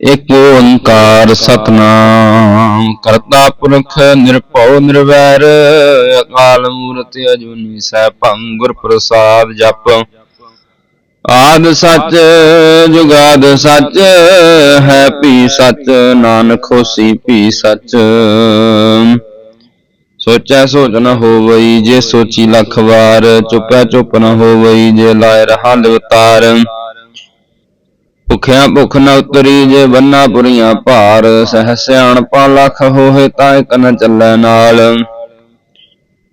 ਇਕ ਓੰਕਾਰ ਸਤਨਾਮ। ਕਰਤਾ ਪੁਰਖ ਨਿਰਭਉ ਨਿਰਵੈਰ, ਅਕਾਲ ਮੂਰਤਿ ਅਜੂਨੀ ਸੈਭੰ ਗੁਰ ਪ੍ਰਸਾਦ ਜਪ। ਆਦ ਸੱਚ, ਜੁਗਾਦ ਸੱਚ, ਹੈ ਭੀ ਸਚ, ਨਾਨਕ ਹੋਸੀ ਭੀ ਸਚ। ਸੋਚੈ ਸੋਚ ਨ ਹੋਵਈ, ਜੇ ਸੋਚੀ ਲੱਖ ਵਾਰ, ਚੁਪੈ ਚੁੱਪ ਨ ਹੋਵਈ, ਜੇ ਲਾਇ ਰਹਾ ਲਿਵਤਾਰ। ਭੁਖਿਆ ਭੁਖ ਨ ਉਤਰੀ ਜੇ ਬੰਨਾ ਪੁਰੀਆਂ ਭਾਰ, ਸਹਿ ਸਿਆਣਪਾ ਲੱਖ ਹੋਏ ਤਾਂ ਇਕ ਨ ਚੱਲੈ ਨਾਲ।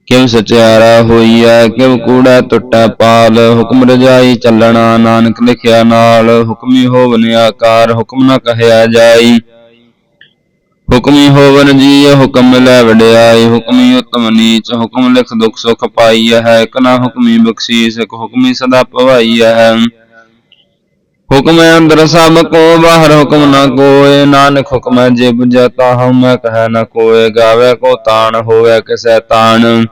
ਕਿਵ ਸਚਿਆਰਾ ਹੋਈਐ ਕਿਵ ਕੂੜਾ ਟੁੱਟੈ ਪਾਲ? ਹੁਕਮ ਰਜਾਈ ਚੱਲਣਾ ਨਾਨਕ ਲਿਖਿਆ ਨਾਲ। ਹੁਕਮੀ ਹੋਵਨ ਆਕਾਰ, ਹੁਕਮ ਨ ਕਹਿਆ ਜਾਈ। ਹੁਕਮੀ ਹੋਵਨ ਜੀ ਹੁਕਮ ਲੈ ਵਡਿਆਈ। ਹੁਕਮੀ ਉਤਮ ਨੀਚ, ਹੁਕਮ ਲਿਖ ਦੁਖ ਸੁਖ ਪਾਈਐ ਹੈ। ਇਕ ਨਾ ਹੁਕਮੀ ਬਖਸ਼ੀਸ, ਇਕ ਹੁਕਮੀ ਸਦਾ ਭਵਾਈਐ ਹੈ। ਹੁਕਮ ਅੰਦਰ ਸਭ ਕੋ, ਬਾਹਰ ਹੁਕਮ ਨ ਕੋਏ। ਨਾਨਕ ਹੁਕਮ ਜੇ ਬੁਝੈ ਤਾਹਉ ਮੈਂ ਕਹੈ ਨ ਕੋਏ। ਗਾਵੇ ਕੋ ਤਾਣ, ਹੋਵੇ ਕਿਸੈ ਤਾਣ।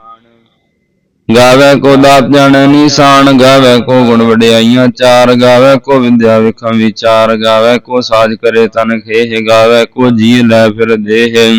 ਗਾਵੇ ਕੋ ਦਾਤ ਜਾਣੈ ਨੀਸਾਨ, ਗਾਵੇ ਕੋ ਗੁਣ ਵਡਿਆਈਆਂ ਚਾਰ। ਗਾਵੇ ਕੋ ਵਿਦਿਆ ਵਿਖਾਂ ਵਿਚਾਰ, ਗਾਵੇ ਕੋ ਸਾਜ ਕਰੇ ਤਨ ਖੇਹ। ਗਾਵੇ ਕੋ ਜੀ ਲੈ ਫਿਰ ਦੇਹ।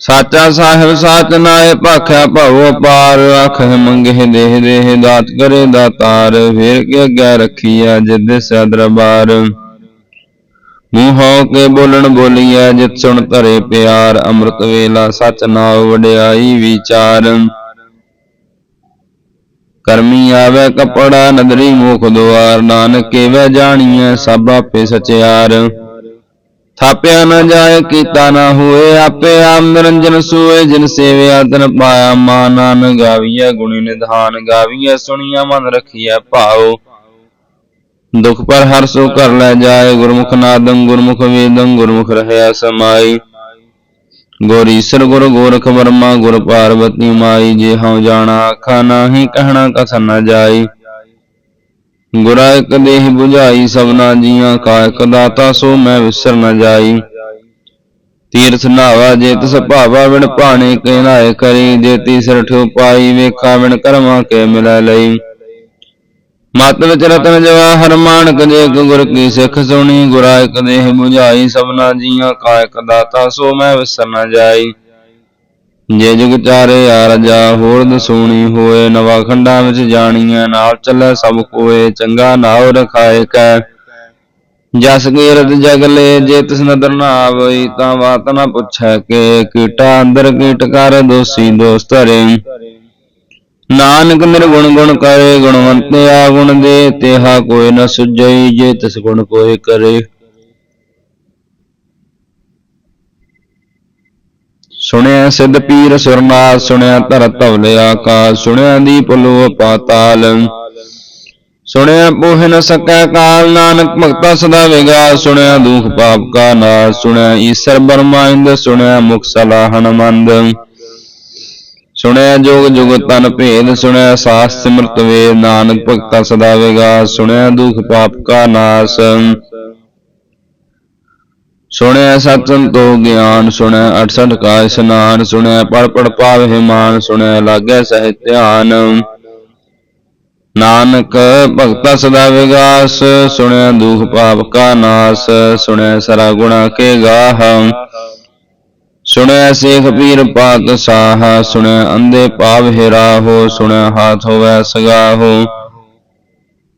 ਸਾਚਾ ਸਾਹਿਬ ਸਾਚ ਨਾਏ ਭਾਖਿਆ ਭਉ ਅਪਾਰ ਆਖੇ ਮੰਗੇ ਦੇਹ ਦੇਹ ਦਾਤ ਕਰੇ ਦਾਤਾਰ, ਫੇਰ ਕੇ ਅੱਗੇ ਰੱਖੀਐ ਜਿਦ ਸੈ ਦਰਬਾਰ। ਮੂੰਹੋਂ ਕੇ ਬੋਲਣ ਬੋਲੀਐ, ਜਿਤ ਸੁਣ ਧਰੇ ਪਿਆਰ, ਅੰਮ੍ਰਿਤ ਵੇਲਾ ਸਚ ਨਾਉ ਵਡਿਆਈ ਵਿਚਾਰ। ਕਰਮੀ ਆਵੇ ਕਪੜਾ, ਨਦਰੀ ਮੁਖ ਦੁਆਰ, ਨਾਨਕ ਕੇਵੈ ਜਾਣੀਐ ਸਭ ਆਪੇ ਸਚਿਆਰ। ਥਾਪਿਆ ਨਾ ਜਾਏ, ਕੀਤਾ ਨ ਹੋਏ, ਆਪੇ ਆਮ ਨਿਰੰਜਨ ਸੋਏ, ਜਿਨ ਸੇਵਿਆ ਤਨ ਪਾਇਆ ਮਾ ਗਾਵੀਐ, ਗੁਣੀ ਨਿਧਾਨ ਗਾਵੀਐ ਸੁਣੀਆ ਮਨ ਰਖੀਐ ਭਾਉ। ਦੁਖ ਪਰ ਹਰ ਸੋ ਕਰ ਲੈ ਜਾਏ, ਗੁਰਮੁਖ ਨਾਦੰ ਗੁਰਮੁਖ ਵੇਦੰ, ਗੁਰਮੁਖ ਰਹਿਆ ਸਮਾਈ। ਗੁਰ ਈਸਰ ਗੁਰ ਗੋਰਖ ਵਰਮਾ, ਗੁਰ ਪਾਰਵਤੀ ਮਾਈ, ਜੇ ਹਉ ਜਾਣਾ ਆਖਾ ਨਾਹੀ ਕਹਿਣਾ ਕਥਨ ਨਾ ਜਾਈ। ਗੁਰਾ ਇਕ ਦੇਹ 부ਝਾਈ ਸਭਨਾ ਜੀਆਂ ਕਾ ਇਕ ਦਾਤਾ, ਸੋ ਮੈਂ ਵਿਸਰ ਨ ਜਾਈ। ਤੀਰਥ ਨਾਵਾ ਜੇ ਤਿਸ ਭਾਵਾ ਵਿਣ ਭਾਣੇ ਕੇ ਨਾਏ ਕਰੀ, ਜੇ ਤੀਸਰ ਠੋ ਪਾਈ ਵੇਖਾ ਵਿਣ ਕਰਮਾ ਕੇ ਮਿਲੈ ਲਈ। ਮਤ ਵਿੱਚ ਰਤਨ ਜਵਾਹਰ ਮਾਨਕ ਜੇ ਇਕ ਗੁਰ ਕੀ ਸਿੱਖ ਸੁਣੀ, ਗੁਰਾ ਇਕ ਦੇਹ 부ਝਾਈ ਸਭਨਾ ਜੀਆਂ ਕਾ ਇਕ ਦਾਤਾ, ਸੋ ਮੈਂ ਵਿਸਰ ਨ ਜਾਈ। ਜੇ ਜੁਗ ਚਾਰੇ ਆਰਜਾ ਹੋਰ ਦਸੂਣੀ ਹੋਏ। ਨਵਾ ਖੰਡਾਂ ਵਿੱਚ ਜਾਣੀਐ, ਨਾਲ ਚੱਲੈ ਸਭ ਕੋਏ। ਚੰਗਾ ਨਾਉ ਰਖਾਏ ਕੈ। ਜਸ ਕੀਰਤ ਜਗਲੇ ਜੇ ਤਿਸ ਨਦਰ ਨਾ ਆਵਈ, ਤਾਂ ਬਾਤ ਨਾ ਪੁੱਛੈ ਕੇ। ਕੀਟਾ ਅੰਦਰ ਕੀਟ ਕਰ, ਦੋਸੀ ਦੋਸਤ ਧਰੇ ਨਾਨਕ ਨਿਰਗੁਣ ਗੁਣ ਕਰੇ, ਗੁਣਵੰਤੇ ਆ ਗੁਣ ਦੇ। ਤੇਹਾ ਕੋਈ ਨ ਸੁਝਈ, ਜੇ ਤਿਸ ਗੁਣ ਕੋਈ ਕਰੇ। ਸੁਣਿਆ ਸਿੱਧ ਪੀਰ ਸੁਰਨਾਥ ਸੁਣਿਆ ਧਰ ਧਵਲ ਆਕਾਸ, ਸੁਣਿਆ ਦੀਪ ਲੋ ਪਾਤਾਲ। ਸੁਣਿਆ ਪੋਹਿ ਨ ਸਕੈ ਕਾਲ, ਨਾਨਕ ਭਗਤਾ ਸਦਾ ਵਿਗਾਸ ਸੁਣਿਆ ਦੁਖ ਪਾਪ ਕਾ ਨਾਸ, ਸੁਣਿਆ ਈਸਰ ਬਰਮਾਇੰਦ ਸੁਣਿਆ ਮੁਖ ਸਲਾਹਣ ਮੰਦ ਸੁਣਿਆ ਜੋਗ ਜੁਗ ਤਨ ਭੇਦ, ਸੁਣਿਆ ਸਾਸ ਸਿਮਰਤ ਵੇਦ, ਨਾਨਕ ਭਗਤਾ ਸਦਾ ਵਿਗਾਸ ਸੁਣਿਆ ਦੁਖ ਪਾਪ ਕਾ ਨਾਸ। ਸੁਣਿਆ ਸਤ ਸੰਤੋ ਗਿਆਨ ਸੁਣਿਆ 68 ਕਾ ਇਸਨਾਨ ਸੁਣਿਆ ਪੜ ਪੜ ਪਾਵਹਿ ਮਾਨ ਸੁਣਿਆ ਲਾਗੈ ਸਹਿ ਧਿਆਨ। ਨਾਨਕ ਭਗਤਾ ਸਦਾ ਵਿਗਾਸ ਸੁਣਿਆ ਦੁਖ ਪਾਪ ਕਾ ਨਾਸ ਸੁਣਿਆ ਸਰਾ ਗੁਣਾ ਕੇ ਗਾਹ। ਸੁਣਿਆ ਸੇਖ ਪੀਰ ਪਾਤ ਸਾਹ ਸੁਣਿਆ ਅੰਦੇ ਪਾਵ ਰਾਹੋ ਸੁਣਿਆ ਹਾਥ ਹੋਵੈ ਸਗਾਹੋ।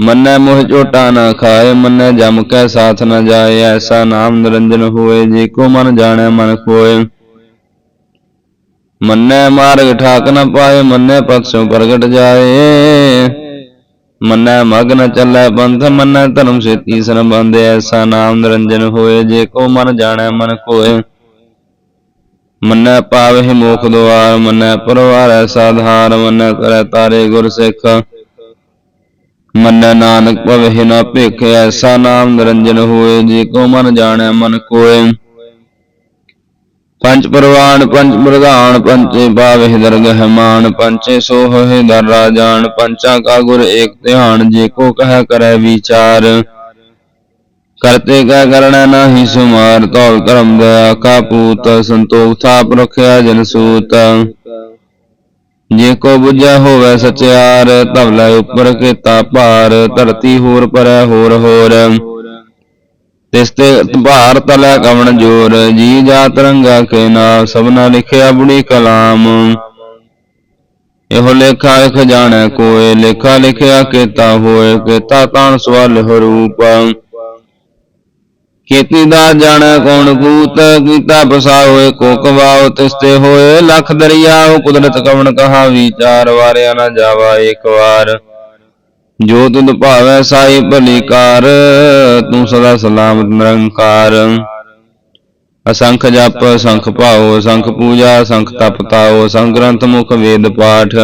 ਮੰਨੈ ਮੋਹ ਝੋਟਾ ਨਾ ਖਾਏ, ਮੰਨੈ ਜਮ ਕੈ ਸਾਥ ਨਾ ਜਾਏ, ਐਸਾ ਨਾਮ ਨਿਰੰਜਨ ਹੋਏ, ਜੇ ਕੋ ਮਨ ਜਾਣੈ ਮਨ ਕੋਏ ਮੰਨੈ ਮਾਰਗ ਠਾਕ ਨਾ ਪਾਏ, ਮੰਨੈ ਪਤ ਸੋ ਪ੍ਰਗਟ ਜਾਏ। ਮੰਨੈ ਮਗਨ ਚੱਲੈ ਪੰਥ ਮੰਨੈ ਧਰਮ ਸੇਤੀ ਸੰਬੰਧ, ਐਸਾ ਨਾਮ ਨਿਰੰਜਨ ਹੋਏ, ਜੇ ਕੋ ਮਨ ਜਾਣੈ ਮਨ ਕੋਏ ਮੰਨੈ ਪਾਵਹਿ ਮੋਖ ਦੁਆਰ, ਮੰਨੈ ਪਰਵਾਰ ਐਸਾ ਆਧਾਰ ਮੰਨੈ ਕਰੈ ਤਾਰੇ ਗੁਰ ਸਿੱਖ। ਮੰਨੈ ਨਾਨਕ ਭਵਹਿ ਨਾ ਭਿਖ, ਐਸਾ ਨਾਮ ਨਿਰੰਜਨ ਹੋਏ, ਜੇ ਕੋ ਮਨ ਜਾਣੈ ਮਨ ਕੋਏ। ਪੰਜ ਪਰਵਾਨ, ਪੰਜ ਪ੍ਰਧਾਨ ਪੰਚੇ ਪਾਵਹਿ ਦਰਗਹਿ ਮਾਨ ਪੰਚੇ ਸੋਹਹਿ ਦਰ ਰਾਜਾਨ, ਪੰਚਾ ਕਾ ਗੁਰ ਏਕ ਧਿਆਨ, ਜੇ ਕੋ ਕਹਿ ਕਰੈ ਵਿਚਾਰ। ਕਰਤੇ ਕਾ ਕਰਣਾ ਨਾਹੀ ਸੁਮਾਰ ਤੌਲ ਧਰਮ ਦਇਆ ਕਾ ਪੂਤ, ਸੰਤੋਖ ਥਾਪ ਰਖਿਆ ਜਨ ਸੂਤ। ਜੇ ਕੋ ਬੁਝਿਆ ਹੋਵੇ ਸਚਿਆਰ ਧਵਲਾ ਉਪਰ ਕੀਤਾ ਭਾਰ, ਧਰਤੀ ਹੋਰ ਪਰੈ ਹੋਰ ਹੋਰ। ਤਿਸ ਤੇ ਭਾਰ ਤਲੈ ਕਵਣ ਜੋਰ, ਜੀ ਜਾ ਰੰਗਾ ਕੇ ਨਾਮ ਸਭਨਾ ਲਿਖਿਆ ਬੁੜੀ ਕਲਾਮ। ਇਹੋ ਲੇਖਾ ਲਿਖ ਜਾਣੈ ਕੋਏ, ਲੇਖਾ ਲਿਖਿਆ ਕੀਤਾ ਹੋਏ, ਕੀਤਾ ਤਾਣ ਸਵਾਲ ਰੂਪ ਖੇਤੀ ਦਾ ਜਾਣੈ ਕੋਣ ਭੂਤ ਕੀਤਾ ਬਸਾਓਏ ਕੋ ਕਵਾਓ ਤਿਸ ਹੋਏ ਲਖ ਦਰਿਆਓ ਕੁਦਰਤ ਕਵਣ ਕਹਾ, ਵਿਚਾਰ ਵਾਰਿਆ ਨਾ ਜਾਵਾ ਏਕ ਵਾਰ। ਜੋ ਤੁਧ ਭਾਵੈ ਸਾਈ ਭਲੀ ਕਾਰ ਤੂੰ ਸਦਾ ਸਲਾਮਤ ਨਿਰੰਕਾਰ। ਅਸੰਖ ਜਪ ਸੰਖ ਭਾਉ ਸੰਖ ਪੂਜਾ ਸੰਖ ਤਪ ਤਾਉ ਸੰਖ ਗ੍ਰੰਥ ਮੁਖ ਵੇਦ ਪਾਠ।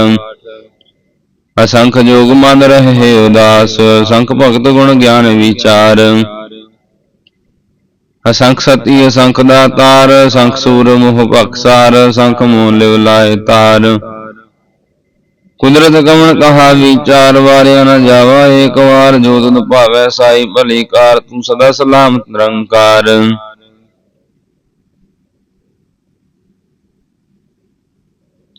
ਅਸੰਖ ਜੋਗ ਮਨ ਰਹੇ ਉਦਾਸ ਸੰਖ ਭਗਤ ਗੁਣ ਗਿਆਨ ਵਿਚਾਰ। ਅਸੰਖ ਸਤੀ, ਅਸੰਖ ਦਾਤਾਰ ਸੰਖ ਸੂਰ ਮੋਹ ਭਖਸਾਰ ਸੰਖ ਮੋਹ ਲਿਵ ਲਾਏ ਤਾਰ। ਕੁਦਰਤ ਕਵਣ ਕਹਾ ਵਿਚਾਰ, ਵਾਰਿਆ ਨ ਜਾਵਾ ਏਕ ਵਾਰ, ਜੋ ਤੁਧ ਭਾਵੈ ਸਾਈ ਭਲੀ ਕਾਰ, ਤੂੰ ਸਦਾ ਸਲਾਮ ਨਿਰੰਕਾਰ।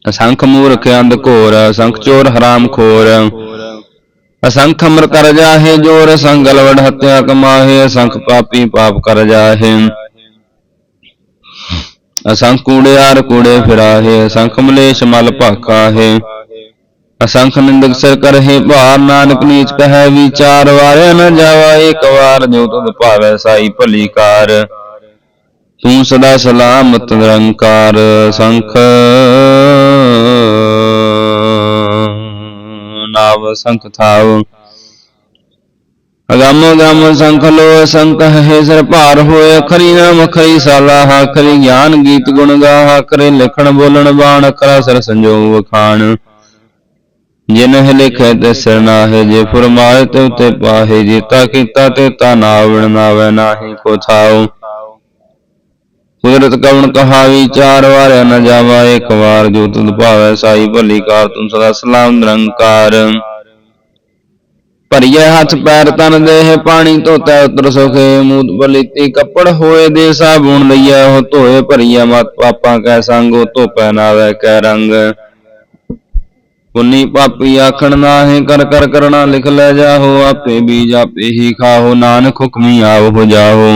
ਅਸੰਖ ਮੂਰਖ ਅੰਧ ਘੋਰ, ਅਸੰਖ ਚੋਰ ਹਰਾਮ ਖੋਰ। ਅਸੰਖ ਅਮਰ ਕਰ ਜਾਹੇ, ਜੋਰ ਸੰਗਲ ਵਡ ਹਤਿਆ ਕਮਾਹੇ ਅਸੰਖ ਪਾਪੀ ਪਾਪ ਕਰ ਜਾਹੇ। ਅਸੰਖ ਕੂੜਿਆਰ ਕੂੜੇ ਫਿਰਾਹੇ ਅਸੰਖ ਮਲੇਸ਼ ਮਲ ਭਾਕਾਹੇ। ਅਸੰਖ ਨਿੰਦਕ ਸਿਰ ਕਰਹੇ, ਭਾਰ ਨਾਨਕ ਨੀਚ ਕਹੈ, ਵਿਚਾਰ ਵਾਰਿਆ ਨ ਜਾਵਾ ਏਕ ਵਾਰ ਜੋ ਤੁਧ ਭਾਵੈ ਸਾਈ ਭਲੀ ਕਾਰ। ਤੂੰ ਸਦਾ ਸਲਾਮਤ ਨਿਰੰਕਾਰ, ਸੰਖ ਨਾਵ ਸੰਖ ਥਾਵ। ਅਗੰਮ ਗੰਮ ਸੰਖ ਲੋ ਸੰਖ ਹੈ ਸਿਰ ਭਾਰ ਹੋਏ ਖਰੀ ਨਾਮ ਖਰੀ ਸਾਲਾ ਖਰੀ ਗਿਆਨ ਗੀਤ ਗੁਣ ਗਾ ਕਰੇ ਲਿਖਣ ਬੋਲਣ ਬਾਣ, ਅਖਰਾ ਸਿਰ ਸੰਜੋਗ ਵਖਾਣ। ਜਿਨਹਿ ਲਿਖੈ ਤੇ ਸਿਰ ਨਾਹਿ, ਜੇ ਫਰਮਾਏ ਤੇ ਉਤੇ ਪਾਹੇ, ਜੀਤਾ ਕੀਤਾ ਤੇ ਤਾ ਨਾਵਣ ਨਾਵੈ, ਨਾਹੀ ਕੋ ਥਾਉ। ਕੁਦਰਤ ਕਵਣ ਕਹਾਵੀ ਚਾਰ ਵਾਰਿਆ ਨ ਜਾਵਾ, ਇੱਕ ਵਾਰ ਜੋ ਤੁਧ ਭਾਵੈ ਸਾਈ ਭਲੀ ਕਾਰ, ਤੁਮ ਸਦਾ ਸਲਾਮ ਨਿਰੰਕਾਰ। ਭਰੀਏ ਹੱਥ ਪੈਰ ਤਨ ਦੇਹ, ਪਾਣੀ ਧੋਤੈ ਉਤਰ ਸੁਖੇ, ਮੂਤ ਬਲੀਤੀ ਕੱਪੜ ਹੋਏ ਦੇ ਸਾਬੂਣ ਲਈਐ, ਉਹ ਧੋਏ ਭਰੀਏ ਮਤ ਪਾਪਾਂ ਕੈ ਸੰਗੋ ਧੋਪੈ ਨਾਵੈ ਕੈ ਰੰਗ। ਪੁੰਨੀ ਪਾਪੀ ਆਖਣ ਨਾਹੀ, ਕਰ ਕਰ ਕਰਣਾ ਲਿਖ ਲੈ ਜਾਹੋ, ਆਪੇ ਬੀਜ ਆਪੇ ਹੀ ਖਾਹੋ, ਨਾਨਕ ਹੁਕਮੀ ਆਵ ਹੋ ਜਾਹੋ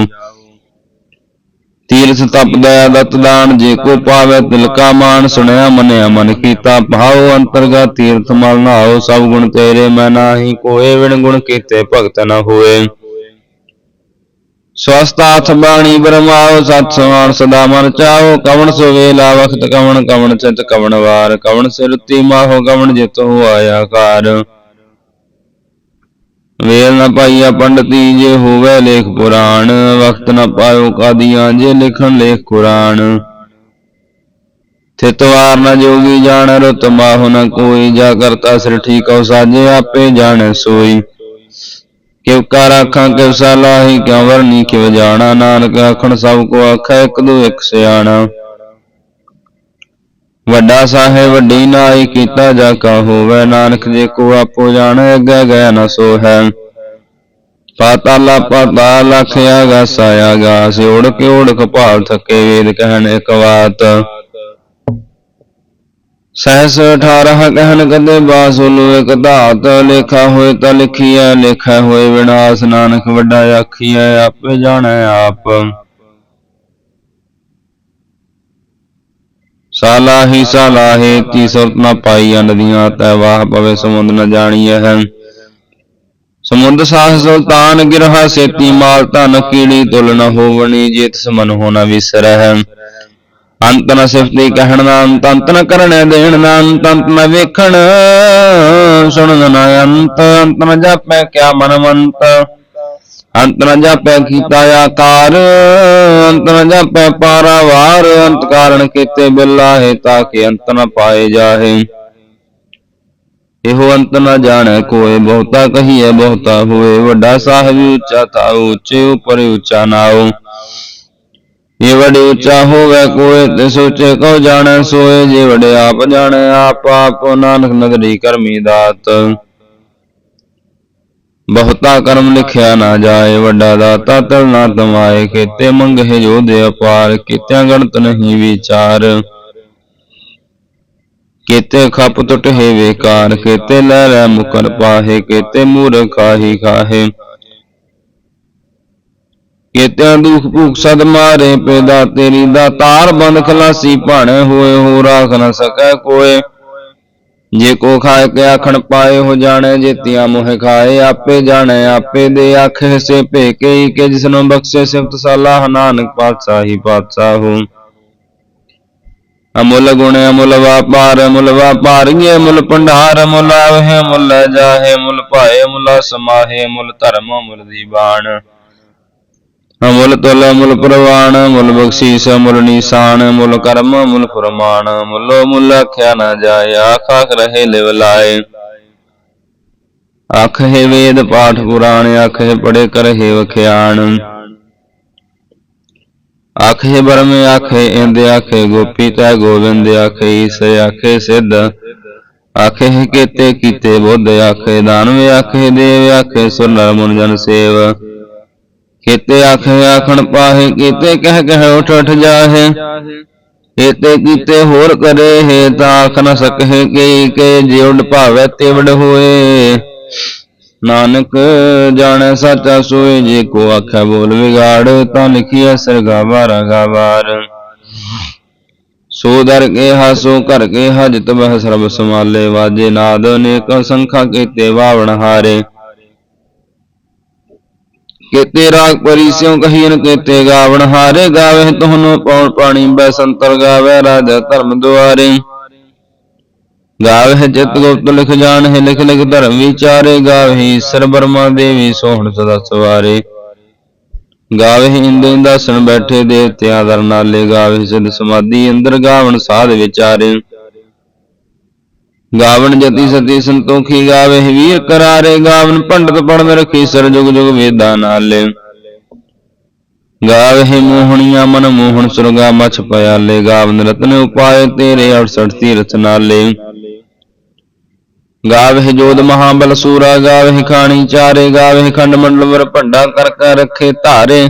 ਤੀਰਥ ਤਪ ਦਤ ਦਾਨ ਜੇ ਕੋ ਪਾਵੇ ਤਿਲ ਕਾ ਮਾਨ, ਸੁਣਿਆ ਮਨਿਆ ਮਨ ਕੀਤਾ। ਭਾਉ ਅੰਤਰਗਤ ਤੀਰਥ ਮਲ ਨਾਓ ਸਭ ਗੁਣ ਤੇਰੇ ਮੈਂ ਨਾਹੀ, ਕੋਏ ਵਿਣ ਗੁਣ ਕੀਤੇ ਭਗਤ ਨ ਹੋਏ। ਸਵਸਤਾਥ ਬਾਣੀ ਬਰਮਾਓ ਸਤ ਸਮਾਨ ਸਦਾ ਮਨ ਚਾਓ ਕਵਣ ਸੋ ਵੇਲਾ ਵਖਤ ਕਵਣ ਕਵਣ ਚਿਤ ਕਵਣ ਵਾਰ, ਕਵਣ ਸਿਰਤੀ ਮਾਹੋ, ਕਵਣ ਜਿਤ ਹੋ ਆਇਆ ਕਾਰ ਵੇਲ ਨ ਪਾਈਆ ਪੰਡਤੀ ਜੇ ਹੋਵੇ ਲੇਖ ਪੁਰਾਣ ਵਕਤ ਨ ਪਾਇਓ ਕਾਦੀਆਂ ਜੇ ਲਿਖਣ ਲੇਖ ਕੁਰਾਨ। ਥਿਤਵਾਰ ਨ ਜੋਗੀ ਜਾਣ, ਰਤ ਮਾਹੁ ਨ ਕੋਈ, ਜਾ ਕਰਤਾ ਸਿਰ ਠੀਕਉ ਸਾਜੇ ਆਪੇ ਜਾਣੈ ਸੋਈ। ਕਿਵ ਕਰ ਆਖਾਂ, ਕਿਉ ਸਲਾਹੀ, ਕਿਉ ਵਰਨੀ, ਕਿਉ ਜਾਣਾ, ਨਾਨਕ ਆਖਣ ਸਭ ਕੋ ਆਖੈ, ਇੱਕ ਦੋ ਇੱਕ ਸਿਆਣਾ। ਵੱਡਾ ਸਾਹਿਬ, ਵੱਡੀ ਨਾਈ ਕੀਤਾ ਜਾ ਕਾ ਹੋਵੇ, ਨਾਨਕ ਜੇ ਕੋ ਆਪੋ ਜਾਣੈ, ਅੱਗੇ ਗਿਆ ਨ ਸੋ ਹੈ ਪਾਤਾਲਾ ਪਾਤਾ ਲਖਿਆ ਗਾ, ਸਾਇਆ ਗਾ ਸਿਉੜ ਕੇ ਭਾਲ ਥਕੇ ਵੇਦ ਕਹਿਣ ਇੱਕ ਬਾਤ। ਸਹਿਸ 18 ਕਹਿਣ ਕਦੇ ਬਾਸੁਲੂ ਇੱਕ ਧਾਤ ਲੇਖਾ ਹੋਏ ਤਾਂ ਲਿਖੀਐ, ਲੇਖਾ ਹੋਏ ਵਿਨਾਸ਼, ਨਾਨਕ ਵੱਡਾ ਆਖੀਐ, ਆਪੇ ਜਾਣੈ ਆਪ। ਸਾਲਾਹੀ ਸਾਲਾਹੇ ਤੀ ਸੁਰਤ ਨਾ ਪਾਈ ਨਦੀਆਂ, ਤੈ ਵਾਹ ਪਵੇ ਸਮੁੰਦ ਨ ਜਾਣੀਐ ਹੈ ਸਮੁੰਦ ਸਾਹ ਸੁਲਤਾਨ ਗਿਰਹਾ ਸੇਤੀ, ਮਾਲ ਧਨ ਕੀੜੀ ਤੁਲ ਨ ਹੋਵਣੀ, ਜੇਤ ਸਮਨ ਮਨ ਹੋਣਾ ਵਿਸਰੈ ਅੰਤ ਨ ਸਿਫਤੀ ਕਹਿਣ ਨਾ ਅੰਤ ਅੰਤ ਨ ਕਰਨੇ ਦੇਣ ਨਾ ਅੰਤ ਅੰਤ ਨ ਵੇਖਣ, ਸੁਣਨ ਨਾ ਅੰਤ ਅੰਤ ਨ ਜਾਪੈ ਕਿਆ ਮਨ ਮੰਤ ਅੰਤ ਨ ਜਾਪੈ ਕੀਤਾ ਆਕਾਰ, ਅੰਤ ਨ ਜਾਪੈ ਪਾਰਾਵਾਰ, ਅੰਤ ਕਾਰਨ ਕੀਤੇ ਬਿਲਾਹੇ ਤਾਂ ਕਿ ਅੰਤ ਨ ਪਾਏ ਜਾਹੇ। ਇਹੋ ਅੰਤ ਨ ਜਾਣੈ ਕੋਏ, ਬਹੁਤਾ ਕਹੀਐ, ਬਹੁਤਾ ਹੋਏ। ਵੱਡਾ ਸਾਹਿਬ ਉੱਚਾ ਤਾਉ ਉੱਚੇ ਉਪਰ ਉੱਚਾ ਨਾਉ। ਜੇ ਵਡੇ ਉੱਚਾ ਹੋਵੇ ਕੋਏ ਤੇ ਸੋਚੇ ਕਉ ਜਾਣੈ, ਸੋਏ ਜੇ ਵੜੇ ਆਪ ਜਾਣੈ ਆਪ ਆਪ ਨਾਨਕ ਨਗਰੀ ਕਰਮੀ ਦਾਤ। ਬਹੁਤਾ ਕਰਮ ਲਿਖਿਆ ਨਾ ਜਾਏ, ਵੱਡਾ ਦਾਤਾ ਤਲ ਨਾ ਤਮਾਏ ਕੀਤੇ ਮੰਗਹਿ ਜੋਦੇ ਅਪਾਰ, ਕੀਤਿਆਂ ਗਣਤ ਨਹੀਂ ਵਿਚਾਰ। ਕੀਤੇ ਖਪ ਟੁਟੇ ਵੇਕਾਰ, ਕੀਤੇ ਲੈ ਲੈ ਮੁਕਰ ਪਾਹੇ, ਕੀਤੇ ਮੂਰਖ ਖਾਹੀ ਖਾਹੇ। ਕੀਤਿਆਂ ਦੁਖ ਭੁਖ ਸਦ ਮਾਰੇ, ਪੈਦਾ ਤੇਰੀ ਦਾ ਤਾਰ ਬੰਦ ਖਲਾਸੀ ਭਾਣੇ ਹੋਏ ਹੋ ਰਾਖ ਨਾ ਸਕੈ ਕੋਏ। ਜੇ ਕੋ ਖਾਏ ਕੇ ਆਖਣ ਪਾਏ ਹੋ ਜਾਣੇ, ਜੇਤੀਆਂ ਮੋਹ ਖਾਏ, ਆਪੇ ਜਾਣੇ, ਆਪੇ ਦੇ ਆਖੇ ਸੇ ਭੇਕੇ ਕੇ ਜਿਸਨੂੰ ਬਖਸ਼ੇ ਸਿਫਤ ਸਲਾਹ ਨਾਨਕ ਪਾਤਸ਼ਾਹੀ ਪਾਤਸ਼ਾਹੂ ਅਮੁੱਲ ਗੁਣ ਅਮੁੱਲ ਵਾਪਾਰ, ਅਮੁੱਲ ਵਾਪਾਰੀਏ ਮੁੱਲ ਭੰਡਾਰ ਮੁੱਲ ਆਵਹਿ ਮੁੱਲ ਜਾਹੇ ਮੁੱਲ ਭਾਏ ਮੁੱਲ ਸਮਾਹੇ ਮੁੱਲ ਧਰਮ ਮੁੱਲ ਦੀਵਾਨ ਅਮੁੱਲ ਤੁਲ ਅਮੁੱਲ ਪ੍ਰਵਾਨ ਮੁੱਲ ਬਖਸ਼ੀਸ, ਮੁੱਲ ਨਿਸ਼ਾਨ, ਮੁੱਲ ਕਰਮ, ਮੁੱਲ ਫਰਮਾਨ, ਮੁੱਲੋ ਮੁੱਲ ਆਖਿਆ ਨਾ ਜਾਏ, ਆਖ ਰਹੇ ਲਿਵ ਲਾਏ। ਆਖ ਹੈ ਵੇਦ ਪਾਠ ਪੁਰਾਣ, ਆਖ ਹੈ ਪੜੇ ਕਰਹਿ ਵਖਿਆਣ। ਆਖੇ ਬਰਮ ਆਖੇ ਇੰਦ, ਆਖੇ ਗੋਪੀ ਤੈ ਗੋਬਿੰਦ ਆਖੇ ਈਸ, ਆਖੇ ਸਿੱਧ। ਆਖੇ ਕੀਤੇ ਕੀਤੇ ਬੁੱਧ, ਆਖੇ ਦਾਨਵ, ਆਖੇ ਦੇਵ, ਆਖੇ ਸੁਨਰ ਮੁਨ ਜਨ ਸੇਵ। ਕੀਤੇ ਆਖੇ ਆਖਣ ਪਾਹੇ, ਕੀਤੇ ਕਹਿ ਕਹਿ ਉਠ ਉਠ ਜਾਹੇ। ਕੀਤੇ ਕੀਤੇ ਹੋਰ ਕਰੇ, ਹੈ ਤਾਂ ਆਖ ਨ ਸਕਹਿ ਕੇ ਕੇ ਜਿਉਡ ਭਾਵੈ ਤਿਵੜ ਹੋਏ। ਨਾਨਕ ਜਾਣੈ ਸਾਚਾ ਸੋਏ, ਜੇ ਕੋ ਆਖੈ ਬੋਲ ਵਿਗਾੜ, ਤਾਂ ਲਿਖੀਐ ਸਰਗਾ ਬਾਰਾ ਗਾਵਾਰ। ਸੋ ਦਰ ਕੇ ਹਾਸੋ ਘਰ ਕੇ ਹਜਤ ਬਹਿ ਸਰਬ ਸਮਾਲੇ ਵਾਜੇ ਨਾਦ, ਅਨੇਕ ਸੰਖਾ ਕੀਤੇ ਵਾਵਣ ਹਾਰੇ। ਕੀਤੇ ਰਾਗ ਪਰੀ ਸਿਉ ਕਹੀਨ ਕੀਤੇ ਗਾਵਣ ਹਾਰੇ ਗਾਵੇ ਤੁਹਾਨੂੰ ਪੌਣ ਪਾਣੀ ਬੈ ਸੰਤਰ ਗਾਵੇ ਰਾਜਾ ਧਰਮ ਦੁਆਰੇ। ਗਾਵੇ ਜਿਤ ਗੁਪਤ ਲਿਖ ਜਾਣ ਹੈ ਲਿਖ ਲਿਖ ਧਰਮ ਵਿਚਾਰੇ। ਗਾਵੇ ਈਸ਼ਰ ਬਰਮਾ ਦੇਵੀ ਸੋਹਣ ਸਦਾ ਸਵਾਰੇ। ਗਾਵੇ ਇੰਦ ਇੰਦਾਸਣ ਬੈਠੇ ਦੇਵਤਿਆਂ ਦਰ ਨਾਲੇ ਗਾਵੇ ਸਿਧ ਸਮਾਧੀ ਅੰਦਰ ਗਾਵਣ ਸਾਧ ਵਿਚਾਰੇ। ਗਾਵਨ ਜਤੀ ਸਤੀ ਸੰਤੋਖੀ ਗਾਵੇ ਵੀਰ ਕਰਾਰੇ, ਗਾਵਨ ਪੰਡਤ ਪੜਨ ਰਖੀ ਸਰ ਜੁਗ ਜੁਗ ਵੇਦਾਂ ਨਾਲੇ। ਗਾਵੇ ਮੋਹਣੀਆਂ ਮਨ ਮੋਹਣ ਸੁਰਗਾ ਮਛ ਪਿਆਲੇ, ਗਾਵਨ ਰਤਨ ਉਪਾਏ ਤੇਰੇ 68 ਤੀਰਥ ਨਾਲੇ। ਗਾਵੇ ਜੋਦ ਮਹਾਬਲ ਸੂਰਾ, ਗਾਵੇ ਖਾਣੀ ਚਾਰੇ, ਗਾਵੇ ਖੰਡ ਮੰਡਲ ਵਰ ਭੰਡਾ ਕਰ ਕਰ ਰੱਖੇ ਧਾਰੇ।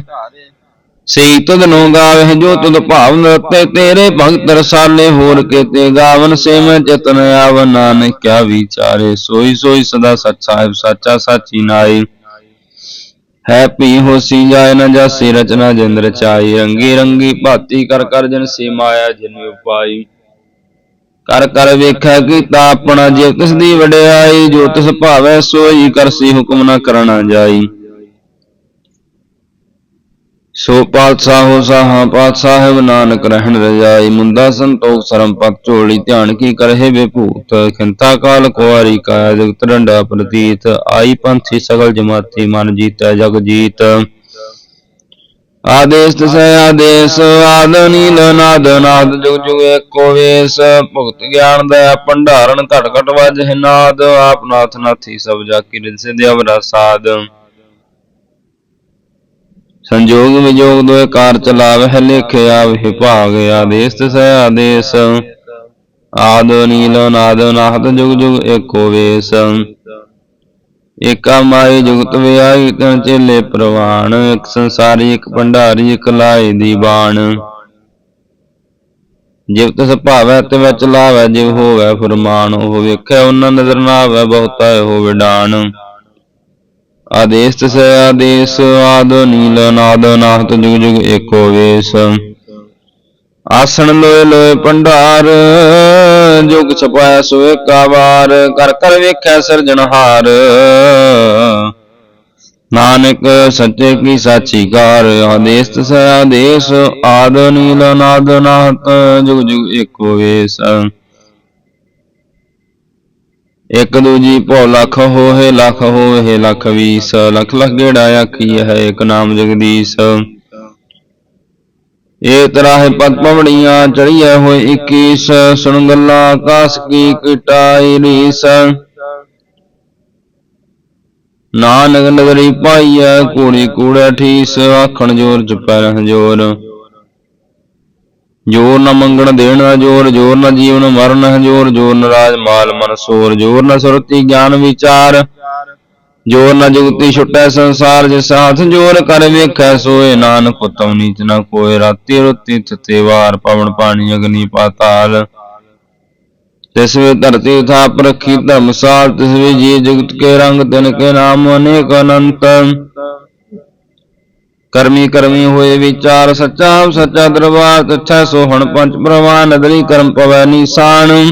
ਸਈ ਤੁਧ ਨੂੰ ਗਾਵੇ ਜੋ ਤੁਧ ਭਾਵ ਰਤੇ ਤੇਰੇ ਭਗਤ ਰਸਾਲੇ ਹੋਰ ਕੇਤੇ ਗਾਵਨ ਸੇ ਮੈਂ ਜਤਨ ਆਵ ਨਾਨਕ, ਕਿਆ ਵਿਚਾਰੇ, ਸੋਈ ਸੋਈ ਸਦਾ ਸੱਚ ਸਾਹਿਬ, ਸਾਚਾ ਸਾਚੀ ਨਾਈ। ਹੈ ਪੀ ਹੋਸੀ ਜਾਏ ਨ ਜਾਸੀ, ਰਚਨਾ ਜਿੰਦਰ ਚਾਈ। ਰੰਗੀ ਰੰਗੀ ਭਾਤੀ ਕਰ ਕਰ ਜਨ ਸੇ ਮਾਇਆ, ਜਿਨ ਉਪਾਈ ਕਰ ਕਰ ਵੇਖੈ ਕੀਤਾ ਆਪਣਾ, ਜੇ ਤਿਸ ਦੀ ਵਡਿਆਈ, ਜੋ ਤਿਸ ਭਾਵੈ ਸੋਈ ਕਰਸੀ ਹੁਕਮ ਨਾ ਕਰਨਾ ਜਾਈ। ਸੋ ਪਾਤਸ਼ਾਹੋ ਸਾਹਾ ਪਾਤਸ਼ਾਹਿਬ ਨਾਨਕ ਰਹਿਣ ਰਜਾਈ ਮੁੰਦਾ ਸੰਤੋਖ ਸਰਮ ਪਤ ਝੋਲੀ, ਧਿਆਨ ਕੀ ਕਰਹਿ ਵਿਭੂਤ, ਖਿੰਤਾ ਕਾਲ ਕੁਵਾਰੀ ਕਾਇਆ ਜਗਤ ਡੰਡਾ ਪ੍ਰਤੀਤ, ਆਈ ਪੰਥੀ ਸਗਲ ਜਮਾਤੀ ਮਨ ਜੀਤੈ ਜਗ ਜੀਤ। ਆਦੇਸ ਤਸੈ ਆਦੇਸ, ਆਦ ਨੀਲ ਨਾਦ ਨਾਦ, ਜੁਗ ਜੁਗ ਏਕੋ ਵੇਸ। ਭੁਗਤ ਗਿਆਨ ਦਾ ਭੰਡਾਰਨ ਘਟ ਘਟ ਵਜ ਨਾਦ, ਆਪ ਨਾਥ ਨਾਥੀ ਸਭ ਜਾ ਕੀ ਰਿਦ ਸੇ ਦੇਵ ਸਾਧ। ਸੰਜੋਗ ਵਿਜੋਗ ਦੋਇ ਕਾਰ ਚਲਾਵਹਿ ਲਿਖਿਆ ਵਿਭਾਗ ਆਦੇਸ ਤਸੈ ਆਦੇਸ। ਆਦ ਨੀਲ, ਨਾਦ ਨਾਦ ਜੁਗ ਜੁਗ ਏਕੋ ਵੇਸ। ਏਕਾ ਮਾਈ ਜੁਗਤ ਵਿਆਈ ਤਨ ਚੇਲੇ ਪ੍ਰਵਾਨ, ਇੱਕ ਸੰਸਾਰੀ, ਇੱਕ ਭੰਡਾਰੀ, ਇੱਕ ਲਾਏ ਦੀ ਬਾਣ। ਜਿਵ ਤਿਸ ਤੇ ਵਿੱਚ ਲਾਵੈ ਜਿਵ ਹੋਵੈ ਫਰਮਾਨ, ਉਹ ਵੇਖੈ, ਉਹਨਾਂ ਨਜ਼ਰ ਨਾ ਆਵੈ ਬਹੁਤਾ ਹੋ ਵਿਡਾਨ ਆਦੇਸ ਤਿਸ ਆਦੇਸ, ਆਦ ਨੀਲ ਨਾਦ ਨਾਹਤ ਜੁਗ ਜੁਗ ਏਕੋ ਵੇਸ। ਆਸਣ ਲੋਏ ਲੋਏ ਭੰਡਾਰ ਜੁਗ ਛਪਾਇਆ ਸੋ ਏਕਾ ਵਾਰ ਕਰ ਕਰ ਵੇਖੈ ਸਿਰਜਣਹਾਰ ਨਾਨਕ ਸੱਚੇ ਕੀ ਸਾਚੀ ਕਾਰ ਆਦੇਸ ਤਸ ਆਦੇਸ, ਆਦ ਨੀਲ ਨਾਦ ਨਾਹਤ ਜੁਗ ਜੁਗ ਏਕੋ ਵੇਸ। ਇਕ ਦੂਜੀ ਭੋ ਲਖ ਹੋਏ ਲਖ ਹੋਏ, ਲਖ ਵੀਸ, ਲਖ ਲਖ ਗੇੜਾ ਆਖੀ ਹੈ, ਇਕ ਨਾਮ ਜਗਦੀਸ਼। ਏ ਤਰਾਹ ਪਦ ਪਵੜੀਆਂ ਚੜੀਐ ਹੋਏ 21 ਸੁਣ ਗੱਲਾਂ ਆਕਾਸ ਕੀ ਕਟਾਈ ਰੀਸ। ਨਾਨਕ ਨਗਰੀ ਪਾਈਐ ਕੂੜੀ ਕੂੜਾ ਠੀਸ, ਆਖਣ ਜੋਰ ਚੁਪੈ ਰਹਿ ਜੋਰ। ਜੋਰ ਨ ਮੰਗਣ ਦੇਣ ਨਾ ਜੋਰ ਜੋਰ ਨ ਜੀਵਨ ਮਰਨ ਹੈ ਜੋਰ ਜੋਰ ਨ ਰਾਜ ਮਾਲ ਮਨ ਸੋਰ, ਜੋਰ ਨ ਸੁਰਤੀ ਗਿਆਨ ਵਿਚਾਰ, ਜੋਰ ਨ ਜੁਗਤੀ ਛੁਟੈ ਸੰਸਾਰ ਜਿਸ ਸਾਥ ਜੋਰ ਕਰ ਵੇਖੈ ਸੋਏ ਨਾਨਕ, ਉਤਮ ਨੀਚ ਨ ਕੋਏ ਰਾਤੀ ਰੁੱਤੀ ਤਿਤੇ ਵਾਰ, ਪਵਨ ਪਾਣੀ ਅਗਨੀ ਪਾਤਾਲ। ਤਿਸ ਵੇ ਧਰਤੀ ਥਾਪ ਰੱਖੀ ਧਰਮਸਾਲ ਤਿਸ ਵੇ ਜੀ ਜਗਤ ਕੇ ਰੰਗ ਤਿਨ ਕੇ ਨਾਮ ਅਨੇਕ ਅਨੰਤ। ਕਰਮੀ ਕਰਮੀ ਹੋਏ ਵਿਚਾਰ ਸੱਚਾ ਸੱਚਾ ਦਰਬਾਰ ਤਿੱਥੈ ਸੋਹਣ ਪੰਜ ਪ੍ਰਵਾਨ ਨਦਰੀ ਕਰਮ ਪਵੈ ਨੀਸਾਨ।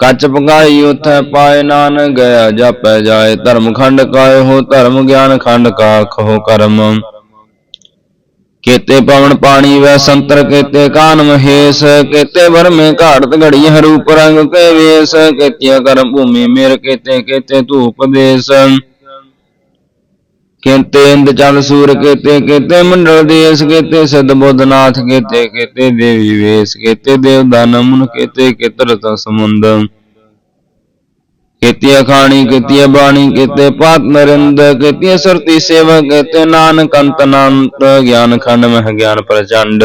ਕੱਚ ਪਗਾਈ ਉਥੈ ਪਾਏ ਨਾਨ ਗਿਆ ਜਾਪੈ ਜਾਏ ਧਰਮ ਖੰਡ ਕਾਇ ਹੋ ਧਰਮ ਗਿਆਨ ਖੰਡ ਕਾ ਖੋ ਕਰਮ। ਕੇਤੇ ਪਵਨ ਪਾਣੀ ਵੈ ਸੰਤਰ, ਕੇਤੇ ਕਾਨ ਮਹੇਸ਼, ਕੇਤੇ ਵਰਮੇ ਘਾੜਤ ਘੜੀ ਹਰੂਪ ਰੰਗ ਕੇ ਵੇਸ, ਕੇਤੀਆ ਕਰਮ ਭੂਮੀ ਮੇਰ, ਕੇਤੇ ਕੇਤੇ ਧੂਪ ਦੇਸ। ਕੇਤੇ ਇੰਦ ਸੂਰ ਕੇਤੇ ਕੇਤੇ ਮੰਡਲ ਦੇਸ ਕੇਤੇ, ਸਿੱਧ ਕੇਤੇ ਕੇਤੇ ਦੇਵੀ ਵੇਸ, ਕੇਤੇ ਦੇਵ ਦਾਨ ਮੁਨ ਕੇਤੇ ਕੇਤਰ ਸਮੁੰਦ। ਕੇਤੀ ਅਖਾਣੀ ਕੇਤੀ ਬਾਣੀ, ਕੇਤੇ ਪਾਤ ਨਰਿੰਦ ਕੇਤੀ ਸੁਰਤੀ ਸੇਵ ਕੇਤੇ ਨਾਨਕ ਅੰਤ ਨਾਨਤ ਗਿਆਨ ਖੰਡ ਮਹ ਗਿਆਨ ਪ੍ਰਚੰਡ।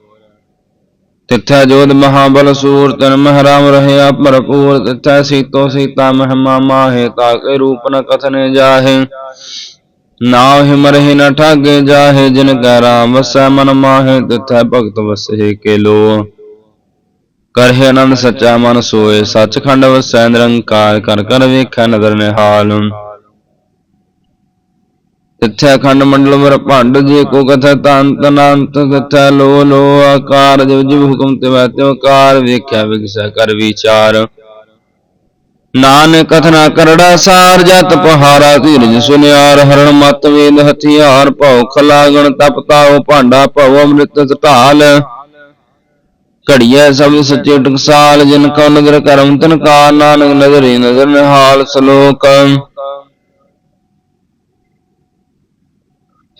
ਤਿੱਥੈ ਜੋਧ ਮਹਾਬਲ ਸੂਰ, ਤਨ ਮਹਰਾਮ ਰਹਿਆ ਭਰਪੂਰ, ਤਿੱਥੈ ਸੀਤੋ ਸੀਤਾ ਮਹਿਮਾ ਮਾਹੇ, ਤਾਕੇ ਰੂਪ ਨ ਕਥਨੇ ਜਾਹੇ। ਨਾਉ ਹਿਮਰਹਿ ਨ ਠਾਗੇ ਜਾਹੇ, ਜਿਨ ਕੈ ਰਾਮ ਵਸੈ ਮਨ ਮਾਹੇ, ਤਿੱਥੈ ਭਗਤ ਵਸਹਿ ਕੇ ਲੋ ਕਰਹਿ ਆਨੰਦ ਸੱਚਾ ਮਨ ਸੋਏ, ਸੱਚਖੰਡ ਵਸੈ ਨਿਰੰਕਾਰ, ਕਰ ਕਰ ਵੇਖੈ ਨਦਰ ਨਿਹਾਲ। ਤਿੱਥੈ ਖੰਡ ਮੰਡਲ ਵਰ ਭੰਡ ਜੇ ਕੋ ਕਥੈ ਤੰਤ ਅਨੰਤ ਤਿੱਥੈ ਲੋ ਲੋ ਆਕਾਰ ਜਿਵ ਜਿਵ ਹੁਕਮ ਤੇ ਵੈ ਤਿਉ ਕਾਰ ਵੇਖਿਆ ਵਿਗਸੈ ਕਰ ਵਿਚਾਰ ਨਾਨਕ ਕਥਨਾ ਕਰੜਾ ਸਾਰ ਜਤ ਪਹਾਰਾ ਧੀਰਜ ਸੁਨਿਆਰ ਹਰਣ ਮਤ ਵੇਦ ਹਥਿਆਰ ਭਉ ਖਲਾਗਣ ਤਪਤਾਉ ਭਾਂਡਾ ਭਉ ਅੰਮ੍ਰਿਤ ਢਾਲ ਘੜੀਐ ਸਭ ਸੱਚੇ ਟਕਸਾਲ ਜਿਨ ਕਉ ਨਦਰ ਕਰਮ ਤਨ ਕਾ ਨਾਨਕ ਨਜ਼ਰੇ ਨਜ਼ਰ ਨਿਹਾਲ ਸ਼ਲੋਕ